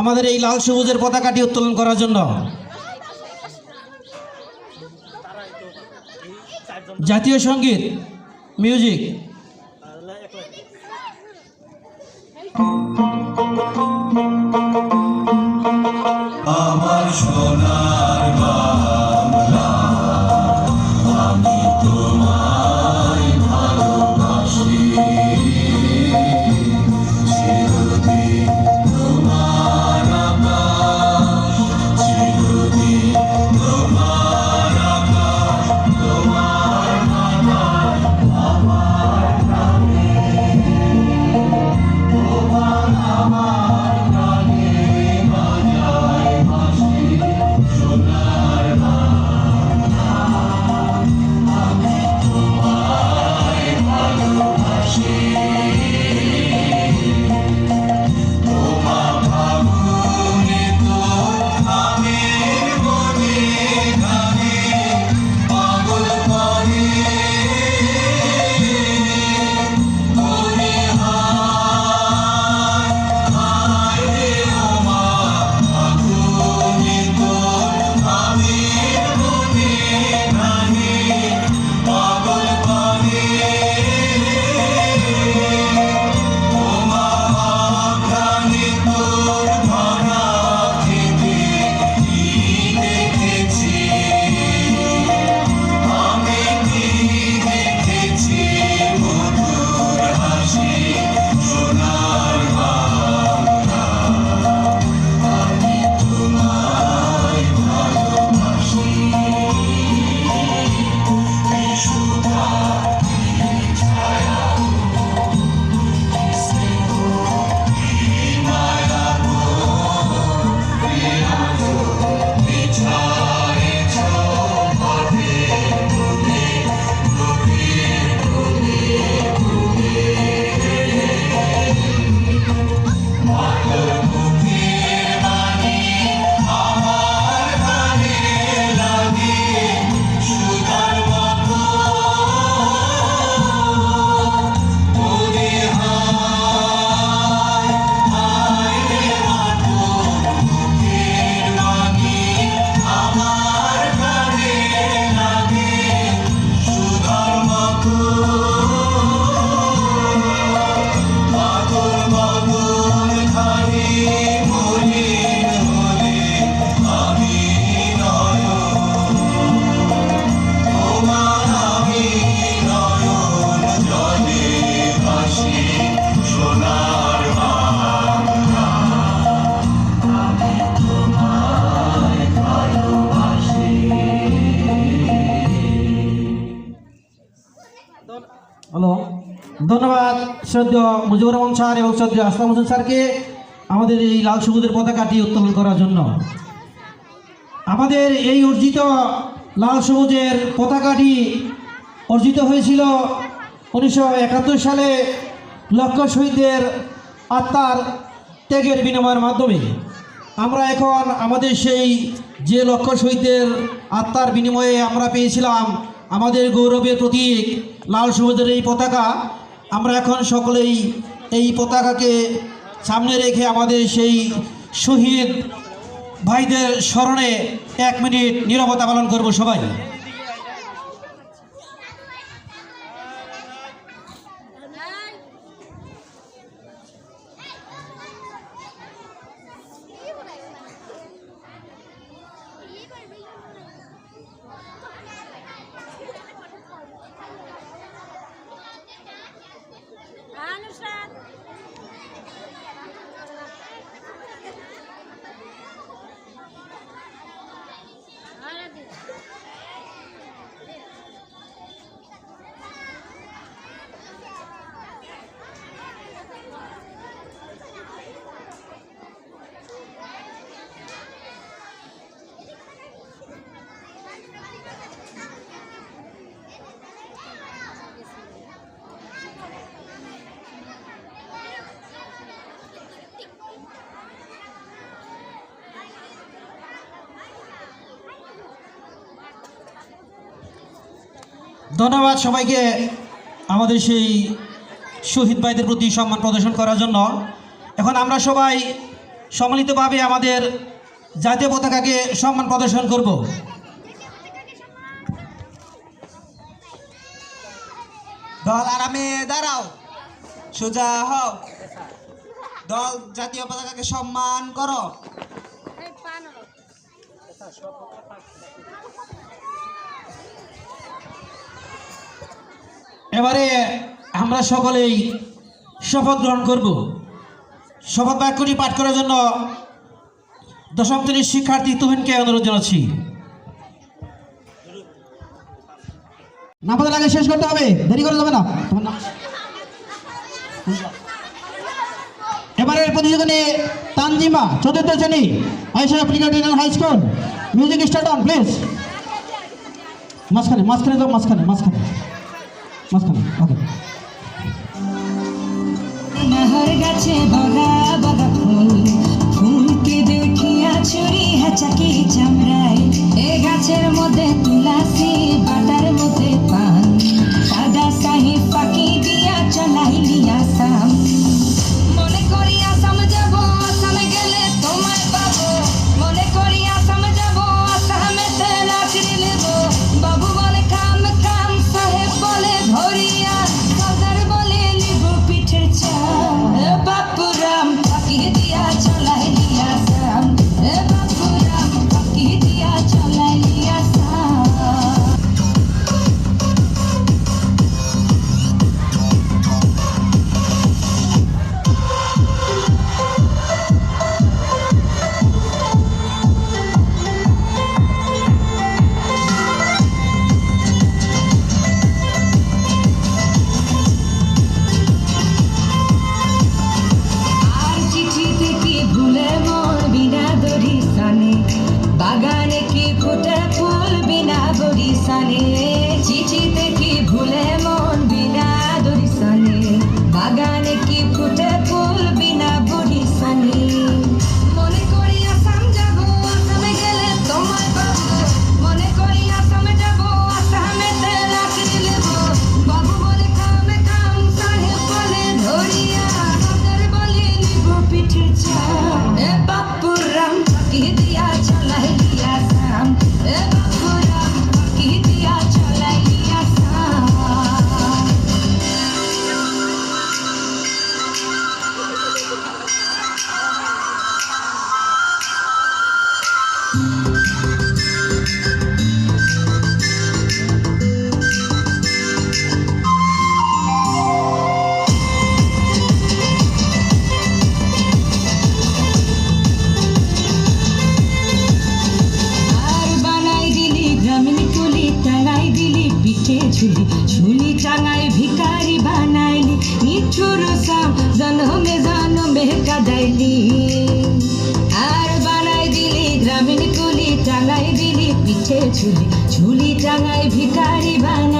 আমাদের এই লাল সবুজের পতাকাটি উত্তোলন করার জন্য। জাতীয় সংগীত মিউজিক আমার সোনার ধন্যবাদ, শ্রদ্ধ মুজিবুর রহমান স্যার এবং শ্রদ্ধ আসলাম হোসেন স্যারকে আমাদের এই লাল সবুজের পতাকাটি উত্তোলন করার জন্য। আমাদের এই অর্জিত লাল সবুজের পতাকাটি অর্জিত হয়েছিল উনিশশো একাত্তর সালে লক্ষ্য শহীদদের আত্মার ত্যাগের বিনিময়ের মাধ্যমে। আমরা এখন আমাদের সেই যে লক্ষ্য শহীদদের আত্মার বিনিময়ে আমরা পেয়েছিলাম আমাদের গৌরবের প্রতীক লাল সবুজের এই পতাকা। আমরা এখন সকলেই এই পতাকাকে সামনে রেখে আমাদের সেই শহীদ ভাইদের স্মরণে এক মিনিট নিরবতা পালন করব সবাই। ধন্যবাদ সবাইকে আমাদের সেই শহীদ ভাইদের প্রতি সম্মান প্রদর্শন করার জন্য। এখন আমরা সবাই সম্মিলিতভাবে আমাদের জাতীয় পতাকাকে সম্মান প্রদর্শন করব। দল আরামে দাঁড়াও, সোজা হও। দল জাতীয় পতাকাকে সম্মান করো। এবারে আমরা সকলেই শপথ গ্রহণ করব। শপথ বাক্যটি পাঠ করার জন্য দশম শ্রেণির শিক্ষার্থী তুহিনকে অনুরোধ জানাচ্ছি। নামাজের আগে শেষ করতে হবে, দেরি করে যাবে না। এবারে এবারের তানজিমা চতুর্থ শ্রেণি আইসা application high school, music start on please. মাঝখানে মাঝখানে যাও মাঝখানে মাঝখানে। মাঝখানে ওকে দড়ি সানে চিঠিতে পিঠে ঝুলি ঝুলি টাঙায় ভিকারি বানাইলি